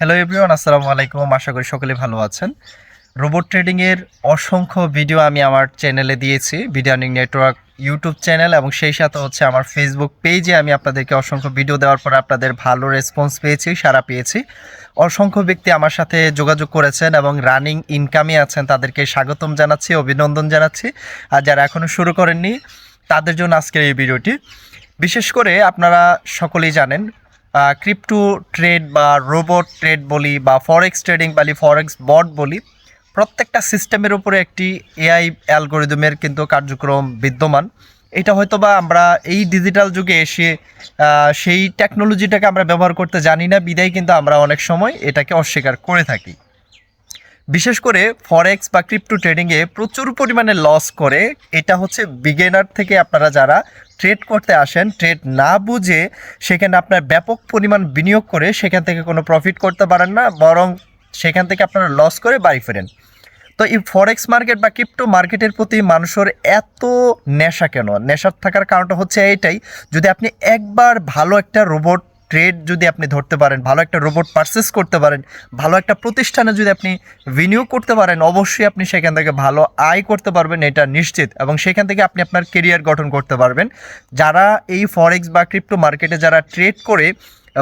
Hello everyone আসসালামু আলাইকুম। আশা করি সকলে ভালো আছেন। রোবট ট্রেডিংয়ের অসংখ্য ভিডিও আমি আমার চ্যানেলে দিয়েছি video earning network YouTube channel এবং সেই সাথে হচ্ছে আমার ফেসবুক পেজে আমি আপনাদেরকে অসংখ্য ভিডিও দেওয়ার পর আপনাদের ভালো রেসপন্স পেয়েছি সারা পেয়েছি। অসংখ্য ব্যক্তি আমার সাথে যোগাযোগ করেছেন এবং রানিং ইনকামে আছেন, তাদেরকে স্বাগতম জানাচ্ছি, অভিনন্দন জানাচ্ছি। আর যারা এখনও শুরু করেননি, তাদের জন্য আজকের এই ভিডিওটি বিশেষ করে আপনারা সকলেই জানেন ক্রিপ্টো ট্রেড বা রোবট ট্রেড বলি বা ফরেক্স ট্রেডিং বলি ফরেক্স বট বলি, প্রত্যেকটা সিস্টেমের উপরে একটি এআই অ্যালগোরিদমের কিন্তু কার্যক্রম বিদ্যমান। এটা হয়তো বা আমরা এই ডিজিটাল যুগে এসে সেই টেকনোলজিটাকে আমরা ব্যবহার করতে জানি না, বিদায় কিন্তু আমরা অনেক সময় এটাকে অস্বীকার করে থাকি। বিশেষ করে ফরেক্স বা ক্রিপ্টো ট্রেডিংয়ে প্রচুর পরিমাণে লস করে, এটা হচ্ছে বিগেনার থেকে আপনারা যারা ট্রেড করতে আসেন ট্রেড না বুঝে সেখানে আপনার ব্যাপক পরিমাণ বিনিয়োগ করে সেখান থেকে কোনো প্রফিট করতে পারেন না, বরং সেখান থেকে আপনারা লস করে বাড়ি ফেরেন। তো এই ফরেক্স মার্কেট বা ক্রিপ্টো মার্কেটের প্রতি মানুষের এত নেশা কেন? নেশার থাকার কারণটা হচ্ছে এইটাই, যদি আপনি একবার ভালো একটা রোবট ট্রেড যদি আপনি ধরতে পারেন, ভালো একটা রোবট পারচেস করতে পারেন, ভালো একটা প্রতিষ্ঠানে যদি আপনি বিনিয়োগ করতে পারেন, অবশ্যই আপনি সেখান থেকে ভালো আয় করতে পারবেন, এটা নিশ্চিত। এবং সেখান থেকে আপনি আপনার কেরিয়ার গঠন করতে পারবেন। যারা এই ফরেক্স বা ক্রিপ্টো মার্কেটে যারা ট্রেড করে,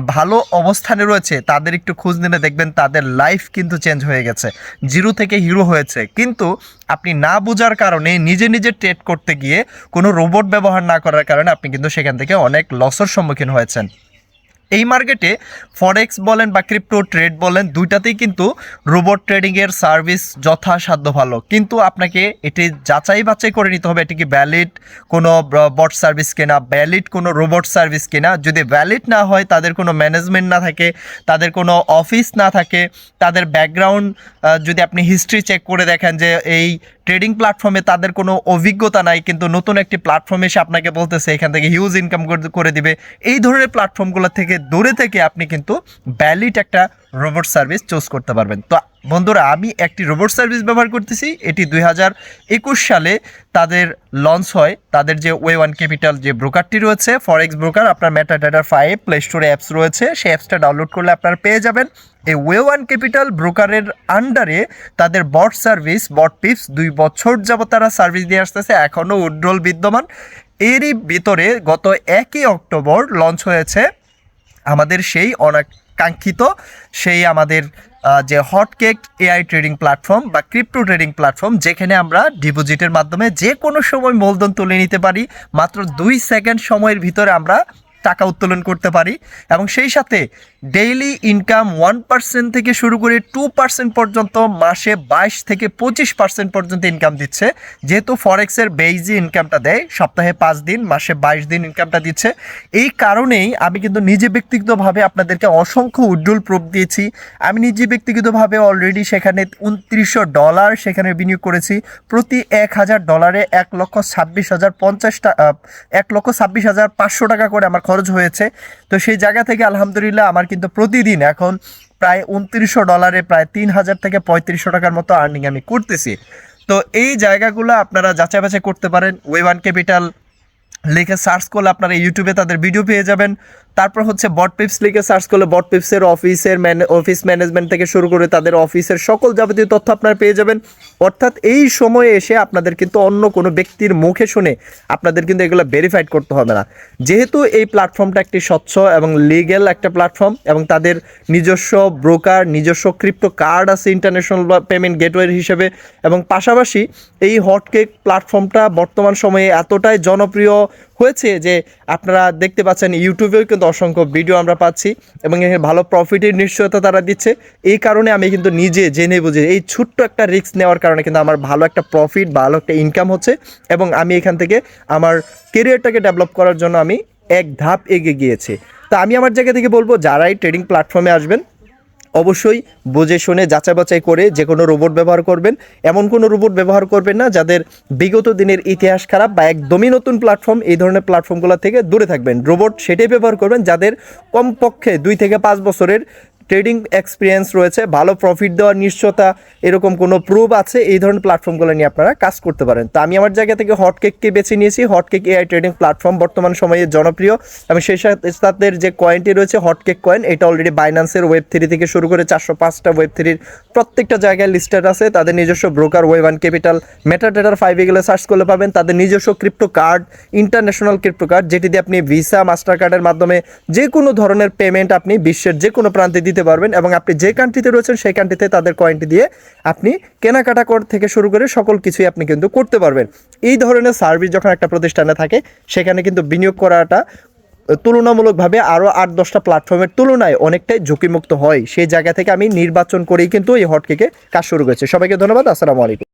ভালো অবস্থানে রয়েছে, তাদের একটু খোঁজ নিলে দেখবেন তাদের লাইফ কিন্তু চেঞ্জ হয়ে গেছে। জিরো থেকে হিরো হয়েছে। কিন্তু আপনি না বোঝার কারণে নিজে নিজে ট্রেড করতে গিয়ে কোনো রোবট ব্যবহার না করার কারণে আপনি কিন্তু সেখান থেকে অনেক লসের সম্মুখীন হয়েছেন। এই মার্কেটে ফরেক্স বলেন বা ক্রিপ্টো ট্রেড বলেন, দুইটাতেই কিন্তু রোবট ট্রেডিংয়ের সার্ভিস যথাসাধ্য ভালো। কিন্তু আপনাকে এটি যাচাই বাছাই করে নিতে হবে, এটি কি ভ্যালিড কোনো বট সার্ভিস কিনা ভ্যালিড কোনো রোবট সার্ভিস কিনা। যদি ভ্যালিড না হয়, তাদের কোনো ম্যানেজমেন্ট না থাকে, তাদের কোনো অফিস না থাকে, তাদের ব্যাকগ্রাউন্ড যদি আপনি হিস্ট্রি চেক করে দেখেন যে এই ট্রেডিং প্ল্যাটফর্মে তাদের কোনো অভিজ্ঞতা নাই, কিন্তু নতুন একটি প্ল্যাটফর্মে এসে আপনাকে বলতেছে, এখান থেকে হিউজ ইনকাম করে দিবে। এই ধরনের প্ল্যাটফর্মগুলো থেকে দূরে থেকে আপনি কিন্তু ভ্যালিড একটা রোবট সার্ভিস চুজ করতে পারবেন। তো বন্ধুরা, আমি একটি রোবট সার্ভিস ব্যবহার করতেছি। এটি দুই হাজার একুশ সালে তাদের লঞ্চ হয়। তাদের যে ওয়ে ওয়ান ক্যাপিটাল যে ব্রোকারটি রয়েছে ফরেক্স ব্রোকার আপনার মেটা ডাটার ফাইভ প্লে স্টোরে অ্যাপস রয়েছে। সেই অ্যাপসটা ডাউনলোড করলে আপনারা পেয়ে যাবেন। এই ওয়ে ওয়ান ক্যাপিটাল ব্রোকারের আন্ডারে তাদের বট সার্ভিস বট পিপস দুই বছর যাবত তারা সার্ভিস দিয়ে আসতেছে, এখনও উজ্জ্বল বিদ্যমান। এরই ভিতরে গত একই অক্টোবর লঞ্চ হয়েছে আমাদের সেই অনাকাঙ্ক্ষিত, সেই আমাদের যে হটকেক এআই ট্রেডিং প্ল্যাটফর্ম বা ক্রিপ্টো ট্রেডিং প্ল্যাটফর্ম, যেখানে আমরা ডিপোজিটের মাধ্যমে যে কোনো সময় মূলধন তুলে নিতে পারি। মাত্র দুই সেকেন্ড সময়ের ভিতরে আমরা টাকা উত্তোলন করতে পারি এবং সেই সাথে ডেইলি ইনকাম ওয়ান পার্সেন্ট থেকে শুরু করে টু পার্সেন্ট পর্যন্ত মাসে বাইশ থেকে পঁচিশ পার্সেন্ট পর্যন্ত ইনকাম দিচ্ছে। যেহেতু ফরেক্সের বেইজি ইনকামটা দেয়, সপ্তাহে পাঁচ দিন, মাসে বাইশ দিন ইনকামটা দিচ্ছে। এই কারণেই আমি কিন্তু নিজে ব্যক্তিগতভাবে আপনাদেরকে অসংখ্য উজ্জ্বল প্রুফ দিয়েছি। আমি নিজে ব্যক্তিগতভাবে অলরেডি সেখানে উনত্রিশশো ডলার সেখানে বিনিয়োগ করেছি। প্রতি এক হাজার ডলারে এক লক্ষ ছাব্বিশ হাজার পঞ্চাশ টাকা এক লক্ষ ছাব্বিশ হাজার পাঁচশো টাকা করে আমার খরচ হয়েছে। তো সেই জায়গা থেকে আলহামদুলিল্লাহ আমার কিন্তু প্রতিদিন এখন প্রায় উনত্রিশশো ডলারে, প্রায় তিন হাজার থেকে পঁয়ত্রিশশো টাকার মতো আর্নিং আমি করতেছি। তো এই জায়গাগুলো আপনারা যাচাই বাছাই করতে পারেন। ওয়েবান ক্যাপিটাল লিখে সার্চ করলে আপনারা ইউটিউবে তাদের ভিডিও পেয়ে যাবেন। তারপর হচ্ছে বট পিপস লিখে সার্চ করলে বট পিপসের অফিসের অফিস ম্যানেজমেন্ট থেকে শুরু করে তাদের অফিসের সকল যাবতীয় তথ্য আপনারা পেয়ে যাবেন। অর্থাৎ এই সময়ে এসে আপনাদের কিন্তু অন্য কোনো ব্যক্তির মুখে শুনে আপনাদের কিন্তু এগুলো ভেরিফাইড করতে হবে না। যেহেতু এই প্ল্যাটফর্মটা একটি স্বচ্ছ এবং লিগ্যাল একটা প্ল্যাটফর্ম এবং তাদের নিজস্ব ব্রোকার নিজস্ব ক্রিপ্টো কার্ড আছে ইন্টারন্যাশনাল পেমেন্ট গেটওয়ে হিসেবে এবং পাশাপাশি এই হটকেক প্ল্যাটফর্মটা বর্তমান সময়ে এতটাই জনপ্রিয় হয়েছে যে আপনারা দেখতে পাচ্ছেন ইউটিউবেও কিন্তু অসংখ্য ভিডিও আমরা পাচ্ছি এবং এখানে ভালো প্রফিটের নিশ্চয়তা তারা দিচ্ছে। এই কারণে আমি কিন্তু নিজে জেনে বুঝে এই ছোট্ট একটা রিস্ক নেওয়ার কারণে কিন্তু আমার ভালো একটা প্রফিট ভালো একটা ইনকাম হচ্ছে এবং আমি এখান থেকে আমার কেরিয়ারটাকে ডেভেলপ করার জন্য আমি এক ধাপ এগিয়ে গিয়েছি। তা আমি আমার জায়গা থেকে বলব, যারাই ট্রেডিং প্ল্যাটফর্মে আসবেন অবশ্যই বুঝে শুনে যাচাই বাছাই করে যে কোনো রোবট ব্যবহার করবেন। এমন কোনো রোবট ব্যবহার করবেন না যাদের বিগত দিনের ইতিহাস খারাপ বা একদমই নতুন প্ল্যাটফর্ম এই ধরনের প্ল্যাটফর্মগুলো থেকে দূরে থাকবেন। রোবট সেটাই ব্যবহার করবেন যাদের কমপক্ষে দুই থেকে পাঁচ বছরের ট্রেডিং এক্সপিরিয়েন্স রয়েছে, ভালো প্রফিট দেওয়ার নিশ্চয়তা, এরকম কোনো প্রুফ আছে? এই ধরনের প্ল্যাটফর্মগুলো নিয়ে আপনারা কাজ করতে পারেন। তো আমি আমার জায়গা থেকে হটকেককে বেছে নিয়েছি। হটকেক এআই ট্রেডিং প্ল্যাটফর্ম বর্তমান সময়ে জনপ্রিয়। এবং সেই সাথে তাদের যে কয়েনটি রয়েছে হটকেক কয়েন এটা অলরেডি বাইন্যান্সের ওয়েব থ্রি থেকে শুরু করে চারশো পাঁচটা ওয়েব থ্রির প্রত্যেকটা জায়গায় লিস্টেড আছে। তাদের নিজস্ব ব্রোকার ওয়েব অ্যান্ড ক্যাপিটাল মেটাডেটার ফাইভ এগুলো সার্চ করলে পাবেন। তাদের নিজস্ব crypto card international crypto card যেটি দিয়ে আপনি ভিসা মাস্টার কার্ডের মাধ্যমে যে কোনো ধরনের পেমেন্ট আপনি বিশ্বের যে কোনো প্রান্তে দিতে পারবেন এবং আপনি যে কান্ট্রিতে রয়েছেন সেই কান্ট্রিতে তাদের কয়েনটি দিয়ে আপনি কেনাকাটা কর থেকে শুরু করে সকল কিছুই আপনি কিন্তু করতে পারবেন। এই ধরনের সার্ভিস যখন একটা প্রতিষ্ঠানে থাকে, সেখানে কিন্তু বিনিয়োগ করাটা তুলনামূলকভাবে আরও আট দশটা প্ল্যাটফর্মের তুলনায় অনেকটাই ঝুঁকিমুক্ত হয়। সেই জায়গা থেকে আমি নির্বাচন করেই কিন্তু এই হটকেকে কাজ শুরু করেছি। সবাইকে ধন্যবাদ। আসসালামু আলাইকুম।